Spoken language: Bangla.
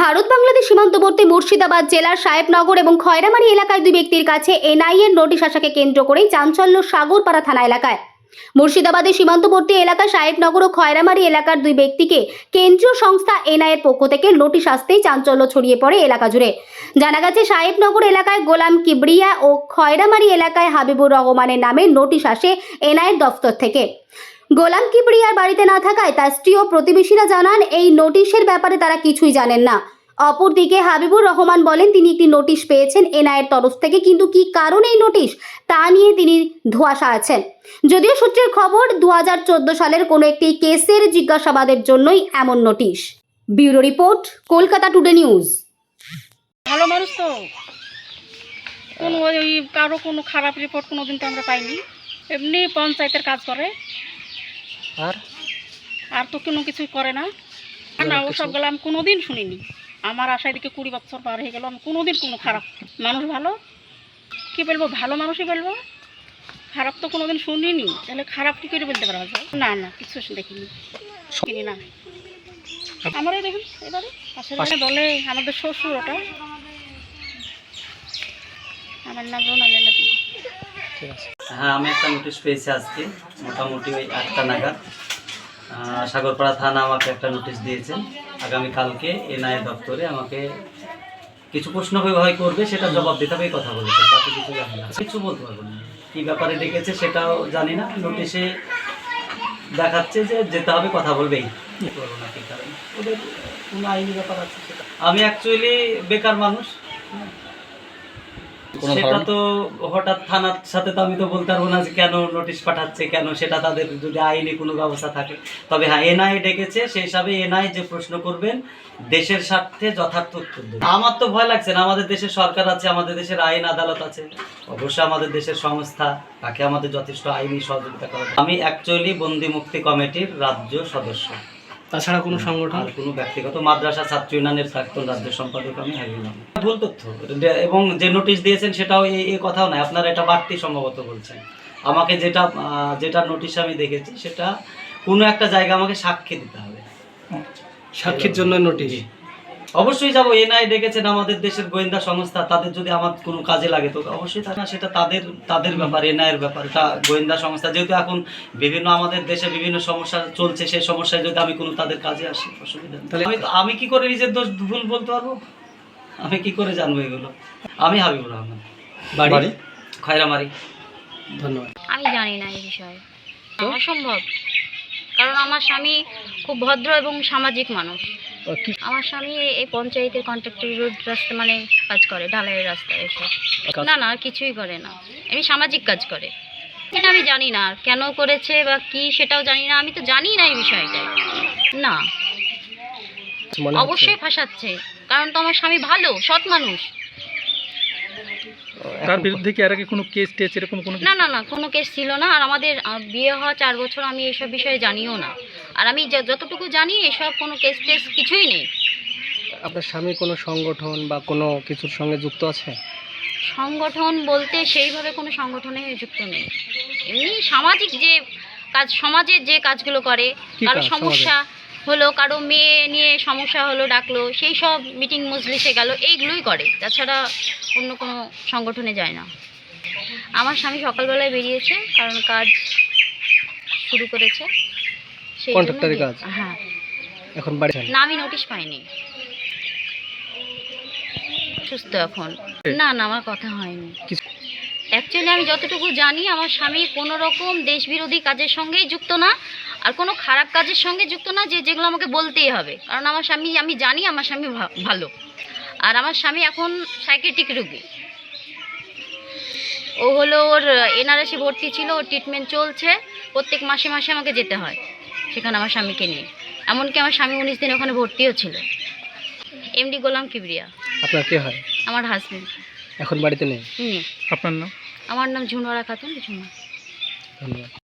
ভারত বাংলাদেশ সীমান্তবর্তী মুর্শিদাবাদ জেলার সাহেবনগর এবং খয়রামারি এলাকায় দুই ব্যক্তির কাছে এনআইএর নোটিশ আসাকে কেন্দ্র করেই চাঞ্চল্য সাগরপাড়া থানা এলাকায়। মুর্শিদাবাদের সীমান্তবর্তী এলাকা সাহেবনগর ও খয়রামারি এলাকার দুই ব্যক্তিকে কেন্দ্রীয় সংস্থা এনআইএর পক্ষ থেকে নোটিশ আসতেই চাঞ্চল্য ছড়িয়ে পড়ে এলাকা জুড়ে। জানা গেছে, সাহেবনগর এলাকায় গোলাম কিবরিয়া ও খয়রামারি এলাকায় হাবিবুর রহমানের নামে নোটিশ আসে এনআইএর দফতর থেকে। গোলাম কিবরিয়ার বাড়িতে না থাকায় তার স্ত্রী ও প্রতিবেশীরা জানান, এই নোটিশের ব্যাপারে তারা কিছুই জানেন না। অপরদিকে হাবিবুর রহমান বলেন, তিনি একটি নোটিশ পেয়েছেন এনআইয়ের তরফ থেকে, কিন্তু কি কারণে এই নোটিশ? তা নিয়ে তিনি ধোঁয়াশা আছেন। যদিও সূত্রের খবর দু হাজার চোদ্দ সালের কোনো একটি কেসের জিজ্ঞাসাবাদের জন্যই এমন notice. Bureau report, Kolkata Today News. ভালো মানুষ তো। কোনো ওই কারও কোনো খারাপ রিপোর্ট কোনো দিন তো আমরা পাইনি। এমনি পঞ্চায়েতের কাজ করে। আর? আর তো কোনো কিছুই করে না। আর না ওসবগুলো আমি কোনো দিন শুনিনি। আমার আশায় দিকে কুড়ি বছর পার হয়ে গেল আমি কোনো দিন কোনো খারাপ মানুষ ভালো? কি বলব ভালো মানুষই বলব? খারাপ তো কোনো দিন শুনিনি। তাহলে খারাপ কি করে বলতে পারা যায় না না কিছু দেখিনি। শুনি না। আমার এই দেখুন এবারে পাশের বলে আমাদের শ্বশুর ওটা। আমার নাম রোনালি ঠিক আছে। হ্যাঁ আমি একটা নোটিশ পেয়েছি আজকে মোটামুটি ওই আটটা নাগাদ। সাগরপাড়া থানা আমাকে একটা নোটিশ দিয়েছেন আগামী কালকে এনআইএ দপ্তরে আমাকে কিছু প্রশ্ন হয় করবে সেটা জবাব দিতে হবে কথা বলেছে। বাকি কিছু জানি না। কিছু বলতে পারব না। কী ব্যাপারে ডেকেছে সেটাও জানি না। নোটিশে দেখাচ্ছে যে যেতে হবে কথা বলবেই করব না কি কারণে। ওদের কোনো আইনি ব্যাপার আছে সেটা? আমি অ্যাকচুয়ালি বেকার মানুষ। সেটা তো হঠাৎ থানার সাথে তো আমি তো বলতে পারব না যে কেন নোটিশ পাঠাচ্ছে কেন সেটা তাদের যদি আইনি কোনো ব্যবস্থা থাকে। তবে হ্যাঁ এনআই ডেকেছে সেই হিসাবে এনআই যে প্রশ্ন করবেন দেশের স্বার্থে যথার্থ উত্তর আমার তো ভয় লাগছে না আমাদের দেশের সরকার আছে আমাদের দেশের আইন আদালত আছে অবশ্যই আমাদের দেশের সংস্থা তাকে আমাদের যথেষ্ট আইনি সহযোগিতা করা আমি অ্যাকচুয়ালি বন্দি মুক্তি কমিটির রাজ্য সদস্য। তাছাড়া কোনো সংগঠন? কোনো ব্যক্তিগত মাদ্রাসা ছাত্র ইউনিয়নের প্রাক্তন রাজ্য সম্পাদক আমি হাবিবুল ভুল তথ্য। এবং যে নোটিশ দিয়েছেন সেটাও এই এই কথাও নয় আপনারা এটা বাড়তি সম্ভবত বলছেন। আমাকে যেটা যেটা নোটিশ আমি দেখেছি সেটা কোনো একটা জায়গা আমাকে সাক্ষী দিতে হবে। সাক্ষীর জন্য নোটিশ? অবশ্যই যাব। এনআই ডেকেছেন আমাদের দেশের গোয়েন্দা সংস্থা তাদের যদি আমার কোনো কাজে লাগে তো অবশ্যই তা না সেটা তাদের তাদের ব্যাপার এনআই এর ব্যাপার। এটা গোয়েন্দা সংস্থা যেহেতু এখন বিভিন্ন আমাদের দেশে বিভিন্ন সমস্যা চলছে সেই সমস্যায় যদি আমি কোনো তাদের কাজে আসি অসুবিধা তাহলে- আমি আমি কি করে নিজের দোষ ভুল বলতে পারব? আমি কি করে জানব এগুলো? আমি হাবিবুর রহমান। বাড়ি? খয়রামারি। ধন্যবাদ। আমি জানি না এই বিষয়ে। অসম্ভব কারণ আমার স্বামী খুব ভদ্র এবং সামাজিক মানুষ। আমার স্বামী এই- পঞ্চায়েতের কন্ট্রাক্টর রোড রাস্তা মানে কাজ করে ঢালাইয়ের রাস্তায় এসব না না কিছুই করে না। এমনি সামাজিক কাজ করে। এটা আমি জানি না কেন করেছে বা কি সেটাও জানি না। আমি তো জানি না এই বিষয়টা না। অবশ্যই ফাঁসাচ্ছে। কারণ তো আমার স্বামী ভালো সৎ মানুষ। তার বিরুদ্ধে কি আর আগে কোনো কেস টেস এরকম কোনো না না না কোনো কেস ছিল না। আর আমাদের আহ, বিয়ে হওয়া চার বছর আমি এসব বিষয়ে জানিও না। আর আমি যা- যতটুকু জানি এসব কোনো কেস টেস কিছুই নেই। আপনার স্বামী কোনো সংগঠন বা কোনো কিছুর সঙ্গে যুক্ত আছে? সংগঠন বলতে সেইভাবে কোনো সংগঠনে যুক্ত নেই। এমনি সামাজিক যে কাজ সমাজের যে কাজগুলো করে কি কারও কাজ? সমস্যা হলো কারও মেয়ে নিয়ে সমস্যা হলো ডাকলো সেই সব মিটিং মজলিসে গেল এইগুলোই করে। তাছাড়া অন্য কোনো সংগঠনে যায় না। আমার স্বামী সকালবেলায় বেরিয়েছে কারণ কাজ শুরু করেছে। সেই কাজ? হ্যাঁ। এখন বাড়ি না আমি নোটিশ পাইনি। সুস্থ এখন। না না আমার কথা হয়নি। অ্যাকচুয়ালি আমি যতটুকু জানি আমার স্বামী কোনো রকম দেশবিরোধী কাজের সঙ্গেই যুক্ত না আর কোনো খারাপ কাজের সঙ্গে যুক্ত না যে যেগুলো আমাকে বলতেই হবে। কারণ আমার স্বামী আমি জানি আমার স্বামী ভালো। আর আমার স্বামী এখন সাইকেটিক রুগী। ও হলো ওর এনআরএসে ভর্তি ছিল ওর ট্রিটমেন্ট চলছে প্রত্যেক মাসে মাসে আমাকে যেতে হয় সেখানে আমার স্বামীকে নিয়ে। এমনকি আমার স্বামী উনিশ দিন ওখানে ভর্তিও ছিল। এমডি গোলাম কিবরিয়া। আপনার কে হয়? আমার হাজবেন্ড এখন বাড়িতে নেই? আপনার নাম? আমার নাম ঝুনওয়ারা খাতুন ঝুমা ধন্যবাদ।